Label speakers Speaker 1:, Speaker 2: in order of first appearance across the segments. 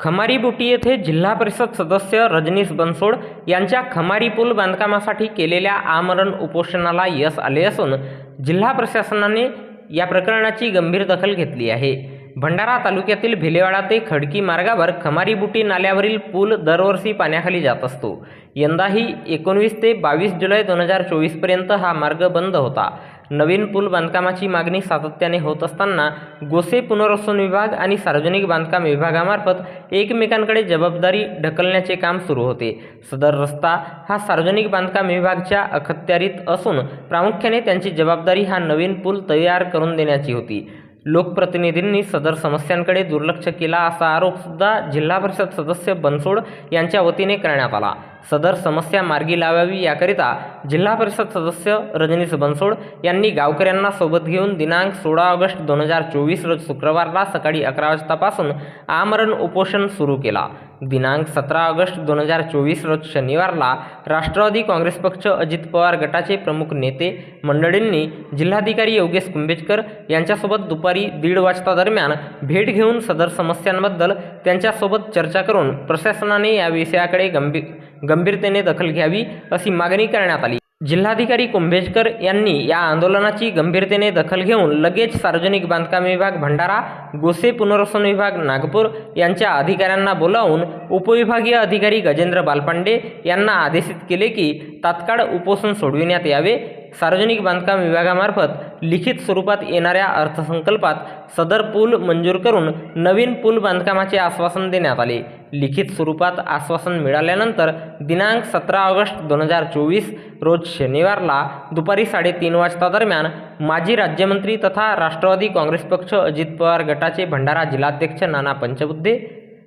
Speaker 1: खमारी बुटी येथे जिल्हा परिषद सदस्य रजनीश बनसोड यांच्या खमारी पूल बांधकामासाठी केलेल्या आमरण उपोषणाला यश आले असून जिल्हा प्रशासनाने या प्रकरणाची गंभीर दखल घेतली आहे. भंडारा तालुक्यातील भिलेवाडा ते खडकी मार्गावर खमारी बुटी नाल्यावरील पूल दरवर्षी पाण्याखाली जात असतो. यंदाही एकोणवीस ते बावीस जुलै दोन हजार चोवीसपर्यंत हा मार्ग बंद होता. नवीन पूल बांधकामाची मागणी सातत्याने होत असताना गोसे पुनर्वसन विभाग आणि सार्वजनिक बांधकाम विभागामार्फत एकमेकांकडे जबाबदारी ढकलण्याचे काम सुरू होते. सदर रस्ता हा सार्वजनिक बांधकाम विभागच्या अखत्यारीत असून प्रामुख्याने त्यांची जबाबदारी हा नवीन पूल तयार करून देण्याची होती. लोकप्रतिनिधींनी सदर समस्यांकडे दुर्लक्ष केला असा आरोपसुद्धा जिल्हा परिषद सदस्य बनसोड यांच्या वतीने करण्यात आला. सदर समस्या मार्गी लावावी याकरिता जिल्हा परिषद सदस्य रजनीश बनसोड यांनी गावकऱ्यांना सोबत घेऊन दिनांक सोळा ऑगस्ट दोन हजार चोवीस रोज शुक्रवारला सकाळी अकरा वाजतापासून आमरण उपोषण सुरू केला. दिनांक सतरा ऑगस्ट दोन हजार चोवीस रोज शनिवारला राष्ट्रवादी काँग्रेस पक्ष अजित पवार गटाचे प्रमुख नेते मंडळींनी जिल्हाधिकारी योगेश कुंभेजकर यांच्यासोबत दुपारी दीड वाजता दरम्यान भेट घेऊन सदर समस्यांबद्दल त्यांच्यासोबत चर्चा करून प्रशासनाने या विषयाकडे गंभीर गंभीरतेने दखल घ्यावी अशी मागणी करण्यात आली. जिल्हाधिकारी कुंभेजकर यांनी या आंदोलनाची गंभीरतेने दखल घेऊन लगेच सार्वजनिक बांधकाम विभाग भंडारा गोसे पुनर्वसन विभाग नागपूर यांच्या अधिकाऱ्यांना बोलावून उपविभागीय अधिकारी गजेंद्र बालपांडे यांना आदेशित केले की तात्काळ उपोषण सोडविण्यात यावे. सार्वजनिक बांधकाम विभागामार्फत लिखित स्वरूपात येणाऱ्या अर्थसंकल्पात सदर पूल मंजूर करून नवीन पूल बांधकामाचे आश्वासन देण्यात आले. लिखित स्वरूपात आश्वासन मिळाल्यानंतर दिनांक सतरा ऑगस्ट दोन हजार चोवीस रोज शनिवारला दुपारी साडेतीन वाजता दरम्यान माजी राज्यमंत्री तथा राष्ट्रवादी काँग्रेस पक्ष अजित पवार गटाचे भंडारा जिल्हाध्यक्ष नाना पंचबुद्धे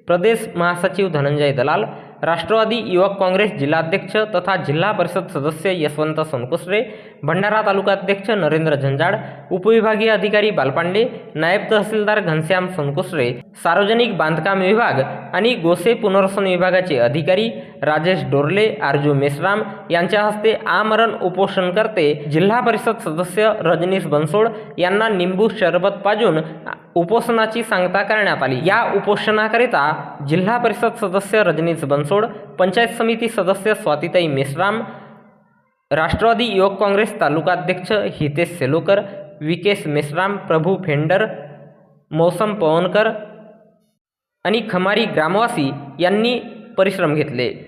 Speaker 1: प्रदेश महासचिव धनंजय दलाल राष्ट्रवादी युवक काँग्रेस जिल्हाध्यक्ष तथा जिल्हा परिषद सदस्य यशवंत सोनकुसरे भंडारा तालुकाध्यक्ष नरेंद्र झंजाड उपविभागीय अधिकारी बालपांडे नायब तहसीलदार घनश्याम सोनकुसरे सार्वजनिक बांधकाम विभाग आणि गोसे पुनर्वसन विभागाचे अधिकारी राजेश डोरले आरजू मेश्राम यांच्या हस्ते आमरण उपोषणकर्ते जिल्हा परिषद सदस्य रजनीश बनसोड यांना निंबू शरबत पाजून उपोषणाची सांगता करण्यात आली. या उपोषणाकरिता जिल्हा परिषद सदस्य रजनीश बनसोड पंचायत समिती सदस्य स्वातिताई मेश्राम राष्ट्रवादी युवक काँग्रेस तालुकाध्यक्ष हितेश सेलोकर विकेश मेश्राम प्रभू फेंडर मौसम पवनकर आणि खमारी ग्रामवासी यांनी परिश्रम घेतले.